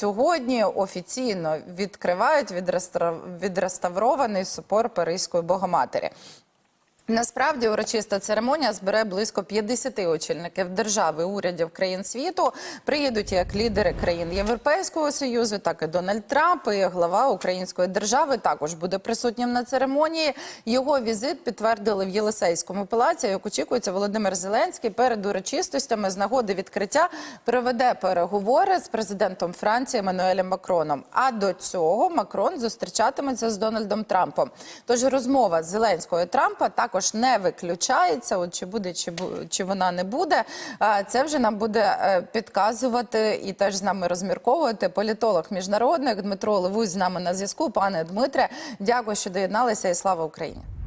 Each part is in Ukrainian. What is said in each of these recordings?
сьогодні офіційно відкривають відреставр- відреставрований собор Паризької Богоматері. Насправді урочиста церемонія збере близько 50 очільників держави, урядів країн світу. Приїдуть як лідери країн Європейського союзу, так і Дональд Трамп. І глава української держави також буде присутнім на церемонії. Його візит підтвердили в Єлисейському палаці. Як очікується, Володимир Зеленський перед урочистостями з нагоди відкриття проведе переговори з президентом Франції Еммануелем Макроном. А до цього Макрон зустрічатиметься з Дональдом Трампом. Тож розмова Зеленського і Трампа також не виключається. От чи буде, чи чи вона не буде. Це вже нам буде е, підказувати і теж з нами розмірковувати політолог міжнародник Дмитро Левусь з нами на зв'язку. Пане Дмитре, дякую, що доєдналися, і слава Україні.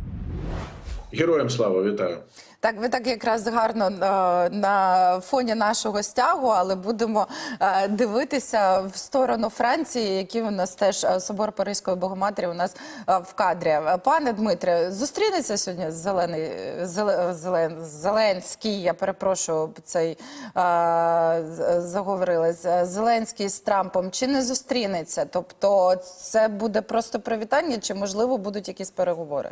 Героям слава, вітаю. Так, ви так якраз гарно е, на фоні нашого стягу, але будемо е, дивитися в сторону Франції, який у нас теж е, собор Паризької Богоматері у нас в кадрі. Пане Дмитре, зустрінеться сьогодні зелений Зелен, Зеленський. Я перепрошую цей е, з- заговорили з- Зеленський з Трампом. Чи не зустрінеться? Тобто, це буде просто привітання, чи можливо будуть якісь переговори?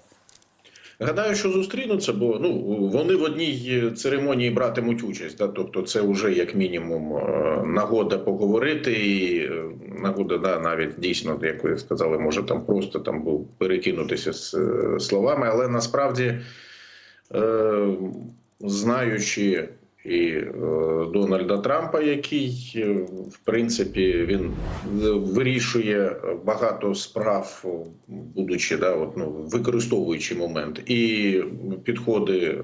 Гадаю, що зустрінуться, бо ну вони в одній церемонії братимуть участь. Да? Тобто, це вже як мінімум е, нагода поговорити, і е, нагода да, навіть дійсно, як ви сказали, може там просто там був перекинутися з е, словами, але насправді, знаючи і е, Дональда Трампа, який е, в принципі він е, вирішує багато справ, будучи да, от, ну, використовуючи момент, і підходи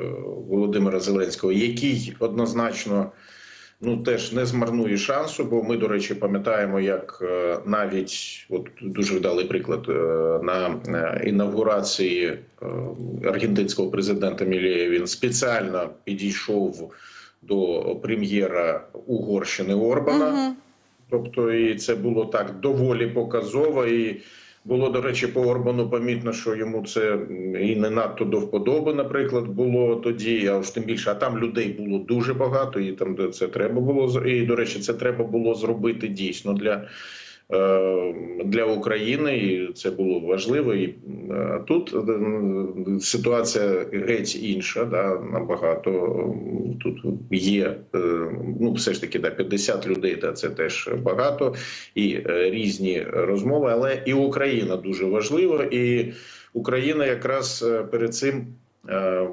Володимира Зеленського, який однозначно. Ну теж не змарнує шансу, бо ми, до речі, пам'ятаємо, як навіть от дуже вдалий приклад на інавгурації аргентинського президента Мілея він спеціально підійшов до прем'єра Угорщини Орбана. Тобто, і це було так доволі показово. І було, до речі, по Орбану помітно, що йому це і не надто до вподоби, наприклад, було тоді. А ж тим більше, а там людей було дуже багато, і там це треба було І, до речі, це треба було зробити дійсно для. Для України і це було важливо, і е, тут е, ситуація геть інша, да набагато тут є е, ну все ж таки да 50 людей, та це теж багато і різні розмови. Але і Україна дуже важлива, і Україна якраз перед цим. Е,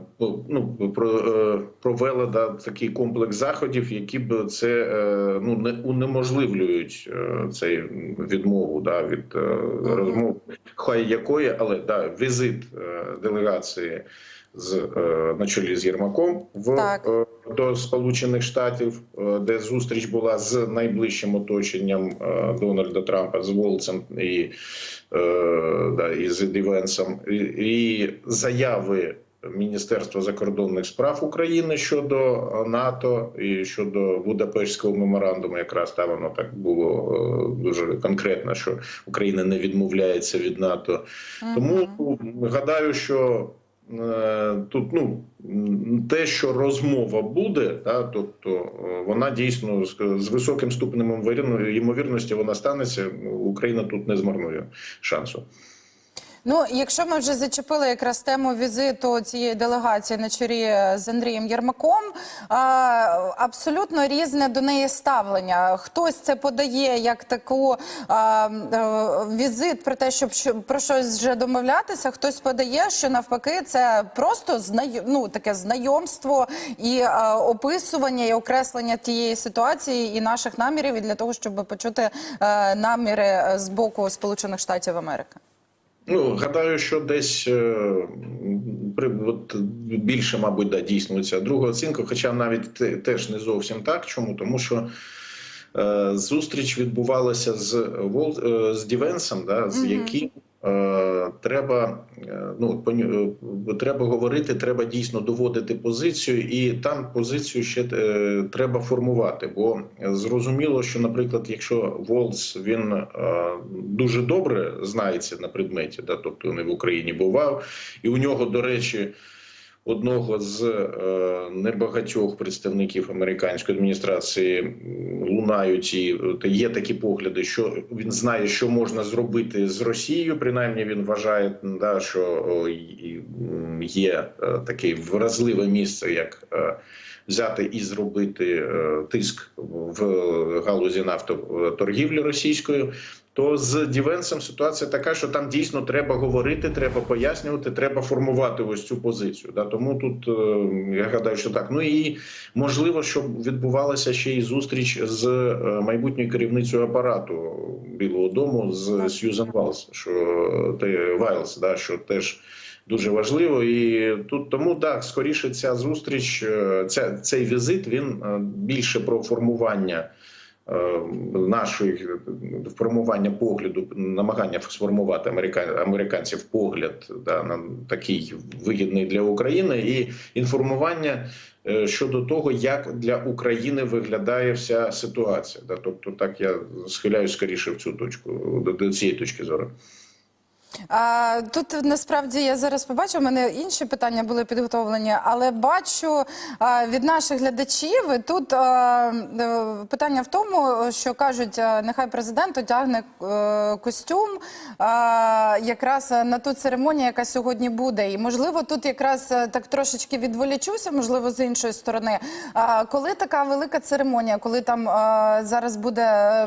Ну, е, провела да, такий комплекс заходів, які б це е, ну не унеможливлюють цей відмову да, від розмов, хай якої, але да, візит делегації з на чолі з Єрмаком в Так. до Сполучених Штатів, де зустріч була з найближчим оточенням Дональда Трампа з Волцем і, да, і з Дівенсом, і, і заяви. Міністерства закордонних справ України щодо НАТО і щодо Будапештського меморандуму, якраз там воно так було е, дуже конкретно, що Україна не відмовляється від НАТО. Тому гадаю, що е, тут ну те, що розмова буде, да, тобто е, вона дійсно з, високим ступенем ймовірно- ймовірності вона станеться. Україна тут не змарнує шансу. Ну, якщо ми вже зачепили якраз тему візиту цієї делегації на чолі з Андрієм Єрмаком, абсолютно різне до неї ставлення. Хтось це подає як таку е, візит про те, щоб що- про щось вже домовлятися. Хтось подає, що навпаки, це просто ну, таке знайомство і описування і окреслення тієї ситуації і наших намірів, і для того, щоб почути е, наміри е, з боку Сполучених Штатів Америки. Ну, гадаю, що десь е, при от більше, мабуть, да, дійсно ця друга оцінка, хоча навіть теж не зовсім так. Чому? Тому що е, зустріч відбувалася з Вол е, з Дівенсом, да, з Мгм. яким е, треба е, ну е, треба говорити, треба дійсно доводити позицію, і там позицію ще е, треба формувати. Бо зрозуміло, що, наприклад, якщо Волц він е, дуже добре знається на предметі, да, тобто не в Україні бував, і у нього, до речі. Одного з е, небагатьох представників американської адміністрації лунають і е, є такі погляди, що він знає, що можна зробити з Росією. Принаймні він вважає, да, що є е, таке вразливе місце, як взяти і зробити е, тиск в галузі нафтоторгівлі російською. То з Дівенсом ситуація така, що там дійсно треба говорити, треба пояснювати, треба формувати ось цю позицію. Да? Тому тут е, я гадаю, що так. Ну і можливо, щоб відбувалася ще й зустріч з е, майбутньою керівницею апарату Білого Дому з Сьюзен Вайлс, що те Вайлс, да, що теж. Дуже важливо, і тут тому так скоріше ця зустріч, е, ця цей візит він е, більше про формування е, нашої формування погляду, намагання сформувати америка- американців погляд да, на такий вигідний для України, і інформування щодо того, як для України виглядає вся ситуація. Да, тобто, так я схиляюсь скоріше в цю точку до цієї точки зору. А, тут насправді я зараз побачу, у мене інші питання були підготовлені, але бачу а, від наших глядачів тут а, е, питання в тому, що кажуть, а, нехай президент одягне е, костюм а, якраз на ту церемонію, яка сьогодні буде. І можливо, тут якраз е, так трошечки відволічуся, можливо, з іншої сторони. А, коли така велика церемонія, коли там а, зараз буде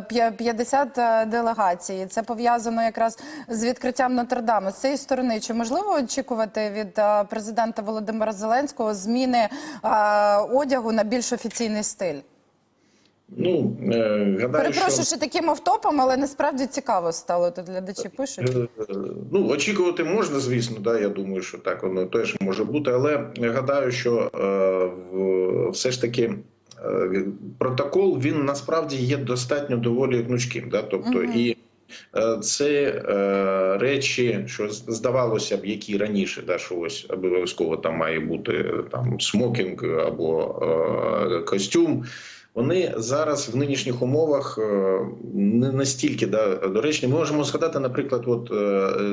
п'я- 50 делегацій, це пов'язано якраз з відкриттям Нотр-Даму. З цієї сторони, чи можливо очікувати від президента Володимира Зеленського зміни одягу на більш офіційний стиль? Ну е, гадаю, Перепрошую, що... що таким автопом, але насправді цікаво стало. Тут глядачі пишуть. Е, Ну, очікувати можна, звісно, да, я думаю, що так воно теж може бути, але гадаю, що е, в- все ж таки е, протокол він насправді є достатньо доволі гнучким. Да? Тобто, і е, це е, речі, що здавалося б, які раніше, да, що ось обов'язково там має бути е, там смокінг або е, костюм. Вони зараз в нинішніх умовах е, не настільки да, доречні. Ми можемо згадати, наприклад, от е,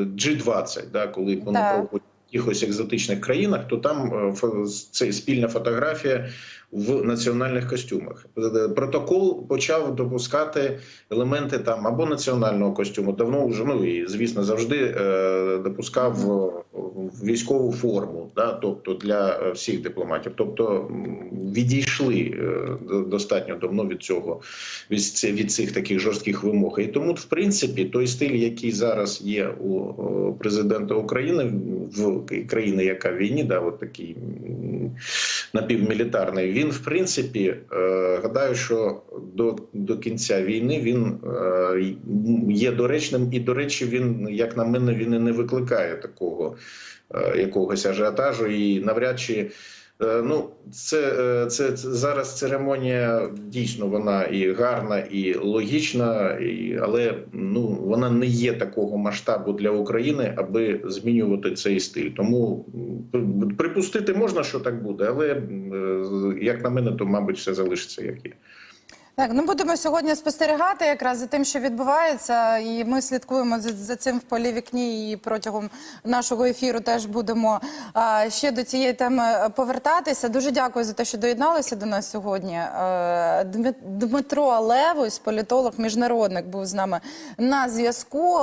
G20, да, коли вони да. проводять в якихось екзотичних країнах, то там е, це спільна фотографія в національних костюмах. Е, Протокол почав допускати елементи там або національного костюму. Давно вже ну і звісно завжди е, допускав е, військову форму, да, тобто для е, всіх дипломатів. Тобто відійшли е, достатньо давно від цього від цих таких жорстких вимог. І тому, в принципі, той стиль, який зараз є у президента України в країни, яка в війні, да, от такий напівмілітарний, він в принципі е, гадаю, що до, до кінця війни він е, є доречним, і до речі, він, як на мене, він і не викликає такого е, якогось ажіотажу, і навряд чи. Е, Ну, це, е, це, це зараз церемонія дійсно вона і гарна, і логічна, і, але ну вона не є такого масштабу для України, аби змінювати цей стиль. Тому припустити можна, що так буде, але е, як на мене, то мабуть все залишиться як є. Так, ну будемо сьогодні спостерігати якраз за тим, що відбувається, і ми слідкуємо за, за цим в полі вікні. І протягом нашого ефіру теж будемо а, ще до цієї теми повертатися. Дуже дякую за те, що доєдналися до нас сьогодні. Дмитро Левось, політолог, міжнародник, був з нами на зв'язку.